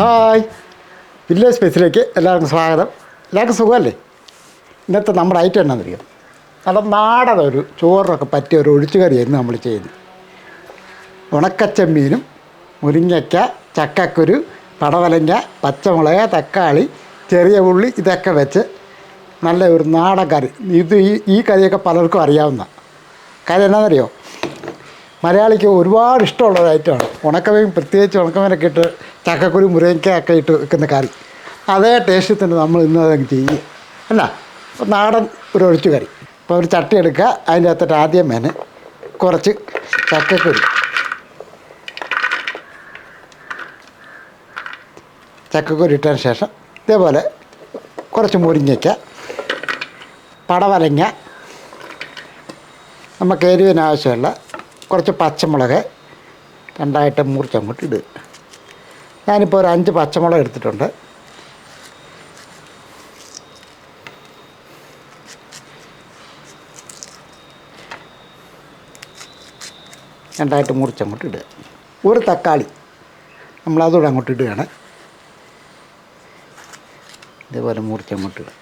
Hi. Village സ്പേസിലേക്ക് എല്ലാവർക്കും സ്വാഗതം. എല്ലാവർക്കും സുഖമല്ലേ? ഇന്നത്തെ നമ്മുടെ ഐറ്റം എന്നാണെന്നറിയാം നല്ല നാടൻ ഒരു ചോറിനൊക്കെ പറ്റിയ ഒരു ഒഴിച്ചുകറിയായിരുന്നു നമ്മൾ ചെയ്യുന്നത്. ഉണക്കച്ചമ്മീനും മുരിങ്ങയ്ക്ക ചക്കക്കുരു പടവലങ്ങ പച്ചമുളക് തക്കാളി ചെറിയ ഉള്ളി ഇതൊക്കെ വെച്ച് നല്ല ഒരു നാടൻ കറി ഇത് ഈ ഈ കറിയൊക്കെ പലർക്കും അറിയാവുന്ന കാര്യം എന്നാണെന്നറിയോ മലയാളിക്ക് ഒരുപാട് ഇഷ്ടമുള്ള ഒരു ഐറ്റമാണ് ഉണക്കമീൻ പ്രത്യേകിച്ച് ഉണക്കമീനൊക്കെ ഇട്ട് ചക്കക്കുരു മുരങ്ങയ്ക്കൊക്കെ ഇട്ട് വെക്കുന്ന കറി. അതേ ടേസ്റ്റിൽ തന്നെ നമ്മൾ ഇന്ന് അതങ്ങ് ചെയ്യുക അല്ല നാടൻ ഒരു ഒഴിച്ചു കറി. അപ്പോൾ ഒരു ചട്ടി എടുക്കുക. അതിന്റെ അകത്തിട്ട് ആദ്യം മേനെ കുറച്ച് ചക്കക്കുരു. ചക്കക്കുരു ഇട്ടതിന് ശേഷം ഇതേപോലെ കുറച്ച് മുരിങ്ങയ്ക്ക പടവലങ്ങ നമുക്ക് എരിവിന് ആവശ്യമുള്ള കുറച്ച് പച്ചമുളക് രണ്ടായിട്ട് മുറിച്ചങ്ങോട്ട് ഇടുക ഞാനിപ്പോൾ ഒരു അഞ്ച് പച്ചമുളക് എടുത്തിട്ടുണ്ട്. രണ്ടായിട്ട് മുറിച്ചങ്ങോട്ട് ഇടുക ഒരു തക്കാളി നമ്മളതുകൂടെ അങ്ങോട്ട് ഇടുകയാണ്. ഇതേപോലെ മുറിച്ചങ്ങോട്ട് ഇടുക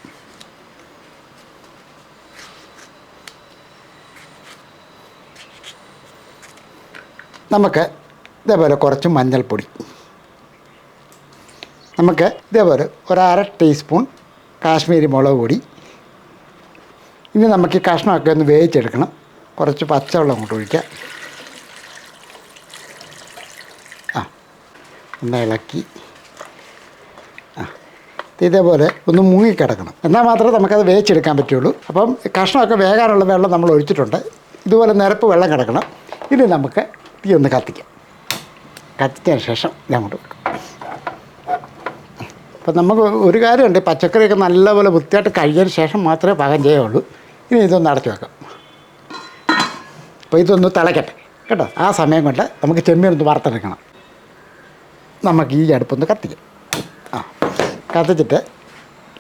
നമുക്ക് ഇതേപോലെ കുറച്ച് മഞ്ഞൾപ്പൊടി. നമുക്ക് ഇതേപോലെ ഒരു അര ടീസ്പൂൺ കാശ്മീരി മുളക് പൊടി. ഇനി നമുക്ക് ഈ കഷ്ണമൊക്കെ ഒന്ന് വേവിച്ചെടുക്കണം. കുറച്ച് പച്ചവെള്ളം അങ്ങോട്ട് ഒഴിക്കാം. ആ ഒന്ന് ഇളക്കി. ആ ഇതേപോലെ ഒന്ന് മുങ്ങിക്കിടക്കണം. എന്നാൽ മാത്രമേ നമുക്കത് വേവിച്ചെടുക്കാൻ പറ്റുള്ളൂ. അപ്പം കഷ്ണമൊക്കെ വേകാനുള്ള വെള്ളം നമ്മൾ ഒഴിച്ചിട്ടുണ്ട്. ഇതുപോലെ നിരപ്പ് വെള്ളം കിടക്കണം. ഇനി നമുക്ക് തീ ഒന്ന് കത്തിക്കാം. കത്തിച്ചതിന് ശേഷം ഞാൻ അങ്ങോട്ട് വെക്കാം. അപ്പം നമുക്ക് ഒരു കാര്യമുണ്ട് പച്ചക്കറിയൊക്കെ നല്ലപോലെ വൃത്തിയായിട്ട് കഴിഞ്ഞതിന് ശേഷം മാത്രമേ പാകം ചെയ്യുള്ളൂ ഇനി ഇതൊന്ന് അടച്ചു വെക്കാം. അപ്പോൾ ഇതൊന്ന് തിളക്കട്ടെ. കേട്ടോ? ആ സമയം കൊണ്ട് നമുക്ക് ചെമ്മീൻ ഒന്ന് വറുത്തെടുക്കണം. നമുക്ക് ഈ അടുപ്പൊന്ന് കത്തിക്കാം. ആ കത്തിച്ചിട്ട്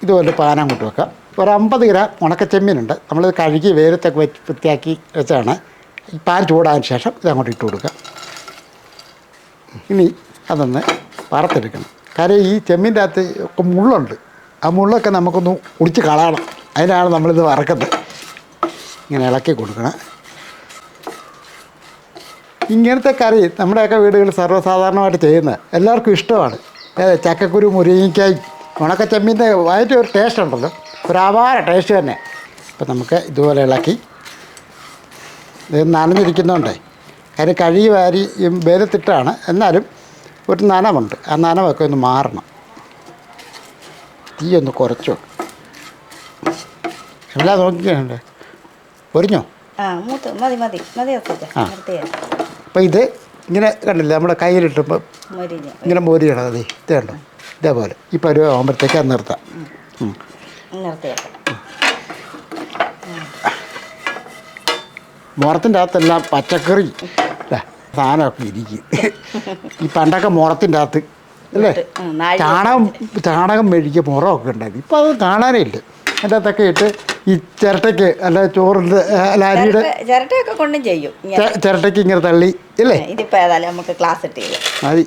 ഇതുപോലെ പാനം കൊണ്ട് വെക്കാം. ഒരു അമ്പത് ഗ്രാം ഉണക്ക ചെമ്മീനുണ്ട് നമ്മളിത് കഴുകി വേരത്തൊക്കെ വൃത്തിയാക്കി വെച്ചാണ് പാൻ ചൂടായതിന് ശേഷം ഇത് അങ്ങോട്ട് ഇട്ട് കൊടുക്കുക. ഇനി അതൊന്ന് വറുത്തെടുക്കണം. കാര്യം ഈ ചെമ്മീന്റെ അകത്ത് ഒക്കെ മുള്ളുണ്ട്. ആ മുള്ളൊക്കെ നമുക്കൊന്ന് ഒടിച്ച് കളയണം. അതിനാണ് നമ്മളിത് വറക്കുന്നത്. ഇങ്ങനെ ഇളക്കി കൊടുക്കണം. ഇങ്ങനത്തെ കറി നമ്മുടെയൊക്കെ വീടുകളിൽ സർവസാധാരണമായിട്ട് ചെയ്യുന്നത് എല്ലാവർക്കും ഇഷ്ടമാണ്. ചക്കക്കുരു മുരിങ്ങിക്കായി ഉണക്ക ചെമ്മീന്റെ അതിന്റെ ഒരു ടേസ്റ്റ് ഉണ്ടല്ലോ. ഒരു അപാര ടേസ്റ്റ് തന്നെ. അപ്പം നമുക്ക് ഇതുപോലെ ഇളക്കി ഇത് അതിന് കാര്യം കഴുകി വാരി വേദത്തിട്ടാണ് എന്നാലും ഒരു നനവുണ്ട്. ആ നനവൊക്കെ ഒന്ന് മാറണം. തീ ഒന്ന് കുറച്ചു? എല്ലാം നോക്കിയുണ്ട് പൊരിഞ്ഞോ? അപ്പോൾ ഇത് ഇങ്ങനെ കണ്ടില്ലേ നമ്മുടെ കയ്യിലിട്ടുമ്പോൾ ഇങ്ങനെ മോരിയണം. അതെ ഇതേ കണ്ടോ? ഇതേപോലെ. ഈ ഒരു ആകുമ്പോഴത്തേക്ക് അത് നിർത്താം. നിർത്തിയേക്കാം മുറത്തിന്റെ അകത്തെല്ലാം പച്ചക്കറി. സാധനമൊക്കെ ഇരിക്കും. ഈ പണ്ടൊക്കെ മുറത്തിന്റെ അകത്ത് അല്ലേ? ചാണകം ചാണകം. മെഴുകിയ മുറമൊക്കെ ഉണ്ടായിരുന്നു. ഇപ്പോൾ അത് കാണാനേ ഇല്ല. അതിന്റെ അകത്തൊക്കെ ഇട്ട് ഈ ചിരട്ടയ്ക്ക് അല്ല ചോറിന്റെ അല്ല അരിയുടെ ചിരട്ട- ചിരട്ടയൊക്കെ കൊണ്ടും ചെയ്യും ചിരട്ടയ്ക്ക് ഇങ്ങനെ തള്ളി ഇല്ലേ? ഇതിപ്പോൾ ഏതായാലും നമുക്ക് ക്ലാസ് ഇട്ടില്ല മതി.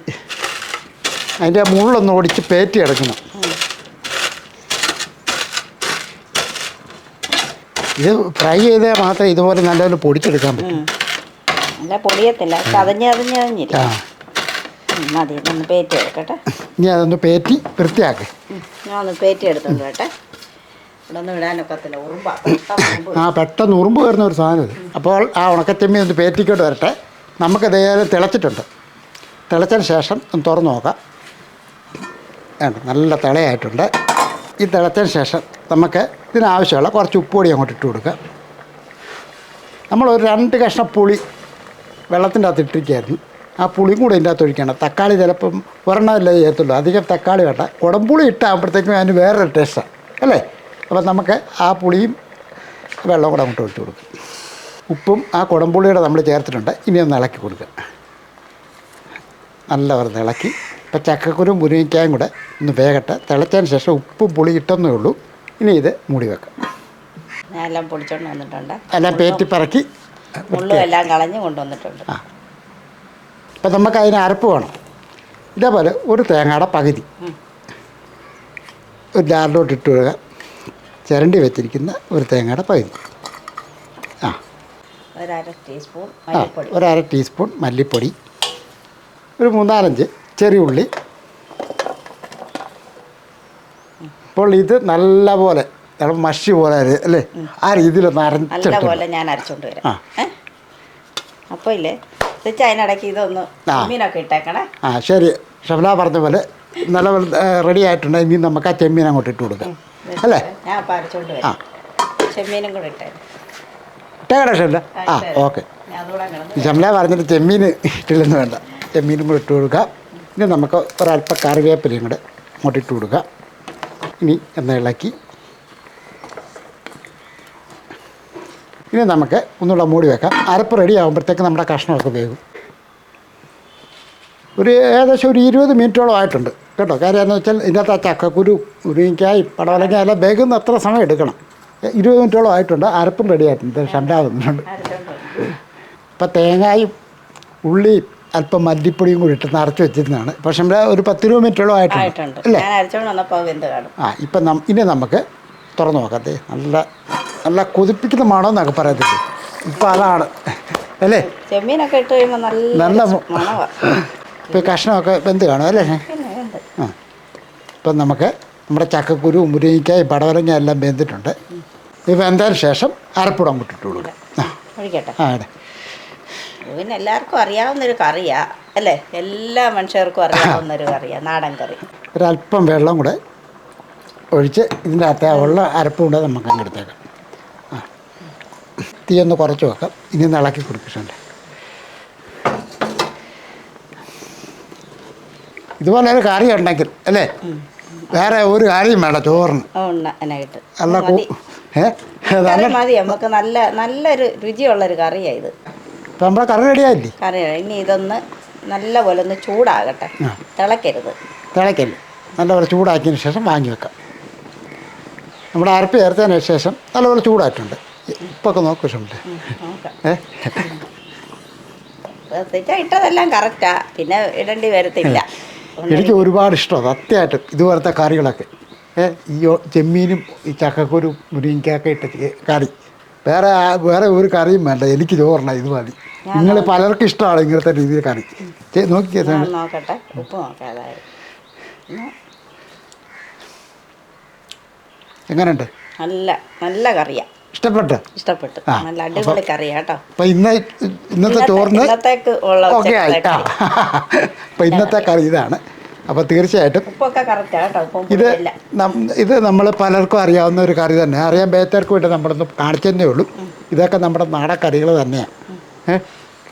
അതിന്റെ മുള്ളൊന്ന് ഓടിച്ച് പേറ്റി കിടക്കണം ഇത് ഫ്രൈ ചെയ്താൽ മാത്രമേ ഇതുപോലെ നല്ലപോലെ പൊടിച്ചെടുക്കാൻ പറ്റും. അല്ല പൊടിയത്തില്ല. ചതഞ്ഞ് ചതഞ്ഞ് ചതഞ്ഞില്ല? ആ. മതി ഒന്ന് പേറ്റി എടുക്കട്ടെ. ഇനി അതൊന്ന് പേറ്റി വൃത്തിയാക്ക്. ഞാൻ ഒന്ന് പേറ്റി എടുത്തോണ്ട് കേട്ടെ ഇവിടെ ഒന്നും ഇടാനൊക്കത്തില്ല ഉറുമ്പ പെട്ടെന്ന് ഉറുമ്പ് ആ പെട്ടെന്ന് ഉറുമ്പ് വരുന്ന ഒരു സാധനം ഇത്. അപ്പോൾ ആ ഉണക്കച്ചെമ്മി ഒന്ന് പേറ്റിക്കൊണ്ട് വരട്ടെ. നമുക്ക് ഇതേപോലെ തിളച്ചിട്ടുണ്ട്. തിളച്ചതിന് ശേഷം ഒന്ന് തുറന്ന് നോക്കാം. നല്ല തിളയായിട്ടുണ്ട്. ഈ തിളച്ചതിന് ശേഷം നമുക്ക് ഇതിനാവശ്യമുള്ള കുറച്ച് ഉപ്പുപൊടി അങ്ങോട്ട് ഇട്ട് കൊടുക്കുക ഒരു രണ്ട് കഷ്ണം പുളി വെള്ളത്തിന്റെ അകത്ത് ഇട്ടിരിക്കുകയായിരുന്നു. ആ പുളിയും കൂടെ ഇതിന്റെ അകത്ത് ഒഴിക്കണം. തക്കാളി ചിലപ്പം ഒരെണ്ണമല്ലേ ചേർത്തുള്ളൂ അധികം തക്കാളി വേണ്ട. കുടംപുളി ഇട്ടാകുമ്പോഴത്തേക്കും അതിന് വേറൊരു ടേസ്റ്റാണ് അല്ലേ? അപ്പം നമുക്ക് ആ പുളിയും വെള്ളം കൂടെ അങ്ങോട്ട് ഒഴിച്ച് കൊടുക്കും. ഉപ്പും ആ കുടംപുളിയുടെ നമ്മൾ ചേർത്തിട്ടുണ്ട്. ഇനി ഒന്ന് ഇളക്കി കൊടുക്കുക നല്ല വെറുതെ ഇളക്കി ഇപ്പം ചക്കക്കുരും മുരിങ്ങയ്ക്കായും കൂടെ ഒന്ന് വേകട്ടെ. തിളച്ചതിന് ശേഷം ഉപ്പും പുളി ഇട്ടെന്നേ ഉള്ളൂ. ഇനി ഇത് മൂടി വെക്കാം. എല്ലാം പൊടിച്ചോണ്ട് വന്നിട്ടുണ്ട്. എല്ലാം പേറ്റി പറക്കി മുള്ളും എല്ലാം കളഞ്ഞ് കൊണ്ടുവന്നിട്ടുണ്ട്. ആ. ഇപ്പം നമുക്ക് അതിന് അരപ്പ് വേണം. ഇതേപോലെ ഒരു തേങ്ങയുടെ പകുതി. ഒരു ജാറിലോട്ട് ഇട്ട് വിഴുക ചിരണ്ടി വെച്ചിരിക്കുന്ന ഒരു തേങ്ങയുടെ പകുതി. ആ. ഒരു അര ടീസ്പൂൺ ഒരു അര ടീസ്പൂൺ മല്ലിപ്പൊടി. ഒരു മൂന്നാലഞ്ച് ചെറിയ ഉള്ളി. അപ്പോൾ ഇത് നല്ലപോലെ നല്ല മഷി പോലെ അല്ലേ? ആ രീതിയിൽ നല്ല പോലെ ഞാൻ അരച്ചോണ്ട് വരാം. ആ. അപ്പോൾ ഇല്ലേ? അതിനിടയ്ക്ക് ഇതൊന്ന് ആ. മീനൊക്കെ ഇട്ടേക്കണേ. ആ ശരി. ഷഫല പറഞ്ഞ പോലെ നല്ല റെഡി ആയിട്ടുണ്ട്. ഇനി നമുക്ക് ആ ചെമ്മീൻ അങ്ങോട്ട് ഇട്ട് കൊടുക്കാം. അല്ലേ? ഞാൻ അപ്പം അരച്ചോണ്ട് വരാം. ചെമ്മീനും കൂടെ ഇട്ടേ ഇട്ടേക്കട ഷഫല ആ ഓക്കെ. ഷഫല പറഞ്ഞിട്ട് ചെമ്മീൻ ഇട്ടില്ലെന്ന് വേണ്ട. ചെമ്മീനും കൂടെ ഇട്ട് കൊടുക്കാം. ഇനി നമുക്ക് ഒരല്പ കറിവേപ്പിലയും കൂടെ അങ്ങോട്ട് ഇട്ട് കൊടുക്കാം ഇനി ഒന്ന് ഇളക്കി. ഇനി നമുക്ക് ഒന്നുകൂടെ മൂടി വെക്കാം. അരപ്പ് റെഡി ആകുമ്പോഴത്തേക്ക് നമ്മുടെ കഷ്ണമൊക്കെ വേകും ഒരു ഏകദേശം ഒരു ഇരുപത് മിനിറ്റോളം ആയിട്ടുണ്ട്. കേട്ടോ കാര്യം എന്ന് വെച്ചാൽ ഇതിനകത്ത് ആ ചക്കക്കുരു ഉരുങ്ങിക്കായി പടവലങ്ങ എല്ലാം വേഗം അത്ര സമയം എടുക്കണം. ഇരുപത് മിനിറ്റോളം ആയിട്ടുണ്ട്. അരപ്പും റെഡി ആയിട്ടുണ്ട്. ഷണ്ടാകുന്നുണ്ട് ഇപ്പം തേങ്ങായും ഉള്ളിയും അല്പം മല്ലിപ്പൊടിയും കൂടി ഇട്ട് നിറച്ച് വെച്ചിരുന്നതാണ്. പക്ഷെ നമ്മുടെ ഒരു പത്ത് രൂപ മിനിറ്റോളം ആയിട്ടുണ്ട്. അല്ലേ? ആ ഇപ്പം നം ഇനി നമുക്ക് തുറന്നു നോക്കാം. ദേ നല്ല നല്ല കൊതിപ്പിക്കുന്ന മണമെന്നൊക്കെ പറയത്തില്ലേ? ഇപ്പം അതാണ്. അല്ലേ? ചെമ്മീനൊക്കെ ഇട്ട് കഴിയുമ്പോൾ നല്ല ഇപ്പം കഷ്ണമൊക്കെ വെന്ത് കാണും അല്ലേ? ആ. ഇപ്പം നമുക്ക് നമ്മുടെ ചക്കക്കുരു മുരിങ്ങയ്ക്കായി പടവരങ്ങ എല്ലാം വെന്തിട്ടുണ്ട്. ഇത് വെന്തതിന് ശേഷം അരപ്പുടം കൊണ്ടിട്ട് കൊടുക്കാം ആ ആ പിന്നെ എല്ലാവർക്കും അറിയാവുന്നൊരു കറിയാ അല്ലേ? എല്ലാ മനുഷ്യർക്കും അറിയാവുന്നൊരു കറിയാ നാടൻ കറി. ഒരല്പം വെള്ളം കൂടെ ഒഴിച്ച് ഇതിന്റെ അകത്ത് ഉള്ള അരപ്പും കൂടെ നമുക്ക് അങ്ങെടുത്തേക്കാം ആ. തീ ഒന്ന് കുറച്ച് വെക്കാം. ഇനി ഒന്ന് ഇളക്കി കൊടുക്കുന്നുണ്ട് ഇതുപോലെ ഒരു കറി ഉണ്ടെങ്കിൽ അല്ലേ? വേറെ ഒരു കാര്യം വേണ്ട ചോറിന്. നല്ല കൂ മതി നമുക്ക് നല്ല നല്ലൊരു രുചിയുള്ളൊരു കറിയാണ് ഇത്. ഇപ്പം നമ്മുടെ കറി റെഡിയായില്ലേ കറി ഇനി ഇതൊന്ന് നല്ല പോലെ ഒന്ന് ചൂടാകട്ടെ. തിളക്കരുത്. തിളക്കരുത്. തിളക്കല്ലേ നല്ലപോലെ ചൂടാക്കിയതിന് ശേഷം വാങ്ങി വെക്കാം. നമ്മുടെ അരപ്പ് ചേർത്തതിന് ശേഷം നല്ലപോലെ ചൂടായിട്ടുണ്ട്. ഇപ്പൊക്കെ നോക്കൂ ഷമില്ലേ ഉം, നോക്കാം. ഏ? ഇട്ടതെല്ലാം കറക്റ്റാ പിന്നെ ഇടേണ്ടി വരത്തില്ല. എനിക്ക് ഒരുപാട് ഇഷ്ടമാണ് സത്യമായിട്ട് ഇതുപോലത്തെ കറികളൊക്കെ. ഈ ചെമ്മീനും ഈ ചക്കക്കുരു മുരിങ്ങക്കൊക്കെ ഇട്ട കറി. വേറെ വേറെ ഒരു കറിയും വേണ്ട. എനിക്ക് ചോറണ ഇത് മതി നിങ്ങൾ പലർക്കും ഇഷ്ടമാണ് ഇങ്ങനത്തെ രീതിയിൽ കറി സാധനം. നോക്കട്ടെ. ഉപ്പ് നോക്കാതായി എങ്ങനെയുണ്ട്? നല്ല നല്ല കറിയാ. ഇഷ്ടപ്പെട്ടു? ഇഷ്ടപ്പെട്ടു. നല്ല അടിപൊളി കറിയാ കേട്ടോ. അപ്പം ഇന്ന് ഇന്നത്തെ ചോറിന് ഓക്കെ ആയി ഉച്ചക്കത്തെ കറി. ഇന്നത്തെ കറി ഇതാണ്. അപ്പോൾ തീർച്ചയായിട്ടും ഇത് ഇത് നമ്മൾ പലർക്കും അറിയാവുന്ന ഒരു കറി തന്നെ. അറിയാൻ ബേത്തർക്കും വേണ്ടി നമ്മളൊന്ന് കാണിച്ചതന്നേ ഉള്ളൂ. ഇതൊക്കെ നമ്മുടെ നാടൻ കറികൾ തന്നെയാണ്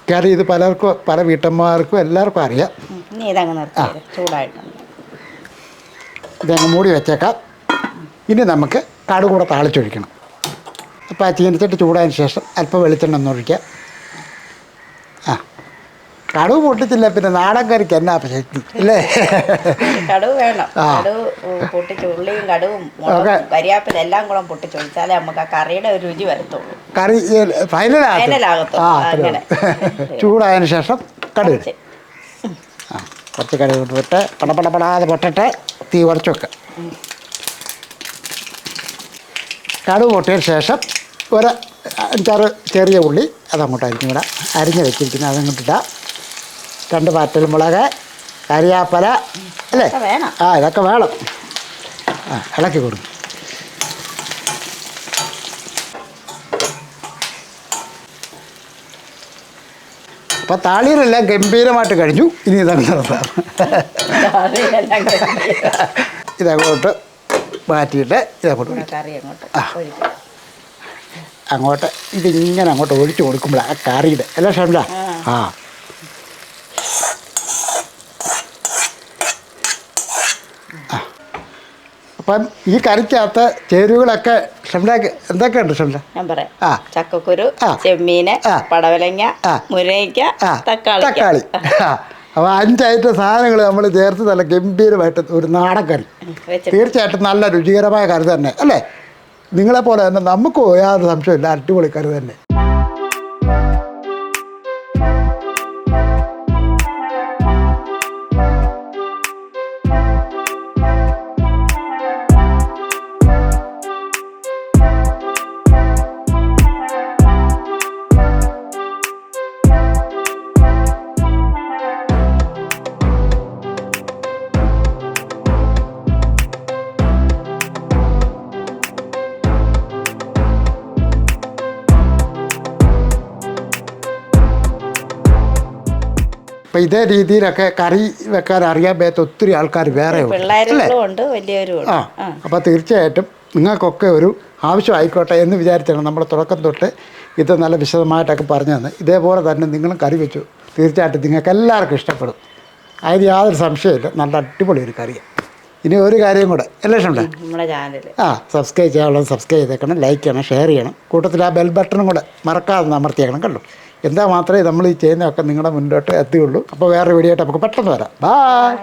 കറി ഇത് പലർക്കും പല വീട്ടമ്മമാർക്കും എല്ലാവർക്കും അറിയാം. ഇനി ഇതങ്ങ് നിർത്തി ചൂടായിട്ടുണ്ട് ഇതങ്ങ് മൂടി വെച്ചേക്കാം. ഇനി നമുക്ക് കടുകൂടെ കൂടെ താളിച്ചൊഴിക്കണം. അപ്പോൾ ആ ചീനച്ചട്ടി ചൂടായതിന് ശേഷം അല്പം വെളിച്ചെണ്ണ ഒന്ന് ഒഴിക്കാം ആ കടുക് പൊട്ടിച്ചില്ല പിന്നെ നാടൻ കറിക്ക് എന്നാ ശക്തി അല്ലേ കടവ് വേണം. കടുവ് പൊട്ടിച്ച് ഉള്ളിയും കടുവും കരിയാപ്പില എല്ലാം കൂടെ പൊട്ടിച്ചൊഴിച്ചാലേ നമുക്ക് ആ കറിയുടെ ഒരു രുചി വരത്തുള്ളൂ. കറി ഫൈനലാകത്തും. അങ്ങനെ. ഉള്ളൂ. ശേഷം കടുക്. കുറച്ച്. ആ കുറച്ച് കടുക് പട പടപടപടാതെ പൊട്ടട്ടെ. തീ കുറച്ച് വെക്കുക കടുക് പൊട്ടിയതിന് ശേഷം ഒരു അഞ്ചാറ് ചെറിയ ഉള്ളി അതങ്ങോട്ട് ഇവിടെ വിടാം. അരിഞ്ഞ് വെച്ചിരിക്കുന്നത് അതങ്ങോട്ട് ഇടാം. രണ്ട് പാറ്റൽ മുളക് കരിയാപ്പല അല്ലേ? ആ ഇതൊക്കെ വേണം. ആ ഇളക്കി കൊടുക്കും. അപ്പോൾ താളിയിലെല്ലാം ഗംഭീരമായിട്ട് കഴിഞ്ഞു. ഇനി ഇതാണ് നടത്താം ഇതങ്ങോട്ട് മാറ്റിയിട്ട് ഇതങ്ങോട്ട് ആ. അങ്ങോട്ട് ഇതിങ്ങനെ അങ്ങോട്ട് ഒഴിച്ച് കൊടുക്കുമ്പോഴാണ് ആ കറിയുടെ. അല്ലേ ഷംല? ആ. അപ്പം ഈ കറിക്കകത്ത് ചേരുവകളൊക്കെ എന്തൊക്കെയുണ്ട് ഷംല? ഞാൻ പറയാം. ആ. ചക്കക്കുരു. ചെമ്മീന് പടവലങ്ങ. മുരയ്ക്ക തക്കാളി. തക്കാളി അപ്പോൾ അഞ്ചായിട്ട് സാധനങ്ങൾ നമ്മൾ ചേർത്ത് നല്ല ഗംഭീരമായിട്ട് ഒരു നാടൻ കറി. തീർച്ചയായിട്ടും നല്ല രുചികരമായ കറി തന്നെ അല്ലേ? നിങ്ങളെപ്പോലെ തന്നെ നമുക്ക് യാതൊരു സംശയമില്ല അടിപൊളി കറി തന്നെ. അപ്പം ഇതേ രീതിയിലൊക്കെ കറി വെക്കാൻ അറിയാൻ പറ്റാത്ത ഒത്തിരി ആൾക്കാർ വേറെ ഉണ്ട്. ആ അപ്പൊ അപ്പോൾ തീർച്ചയായിട്ടും നിങ്ങൾക്കൊക്കെ ഒരു ആവശ്യമായിക്കോട്ടെ എന്ന് വിചാരിച്ചാണ് നമ്മൾ തുടക്കം തൊട്ട് ഇത് നല്ല വിശദമായിട്ടൊക്കെ പറഞ്ഞു തന്നെ ഇതേപോലെ തന്നെ നിങ്ങളും കറി വെച്ചു. തീർച്ചയായിട്ടും നിങ്ങൾക്ക് എല്ലാവർക്കും ഇഷ്ടപ്പെടും. അതിന് യാതൊരു സംശയമില്ല നല്ല അടിപൊളി ഒരു കറിയാണ് ഇനി ഒരു കാര്യം കൂടെ. അല്ലേ ഷണ്ട ആ സബ്സ്ക്രൈബ് ചെയ്യാനുള്ളത് സബ്സ്ക്രൈബ് ചെയ്തേക്കണം ലൈക്ക് ചെയ്യണം ഷെയർ ചെയ്യണം. കൂട്ടത്തിൽ ആ ബെൽ ബട്ടണും കൂടെ മറക്കാതെ അമർത്തിയേക്കണം കണ്ടു? എന്താ മാത്രമേ നമ്മൾ ഈ ചെയ്യുന്നതൊക്കെ നിങ്ങളുടെ മുന്നോട്ട് എത്തുകയുള്ളൂ അപ്പോൾ വേറെ വീഡിയോ ആയിട്ട് നമുക്ക് പെട്ടെന്ന് വരാം. ബായ്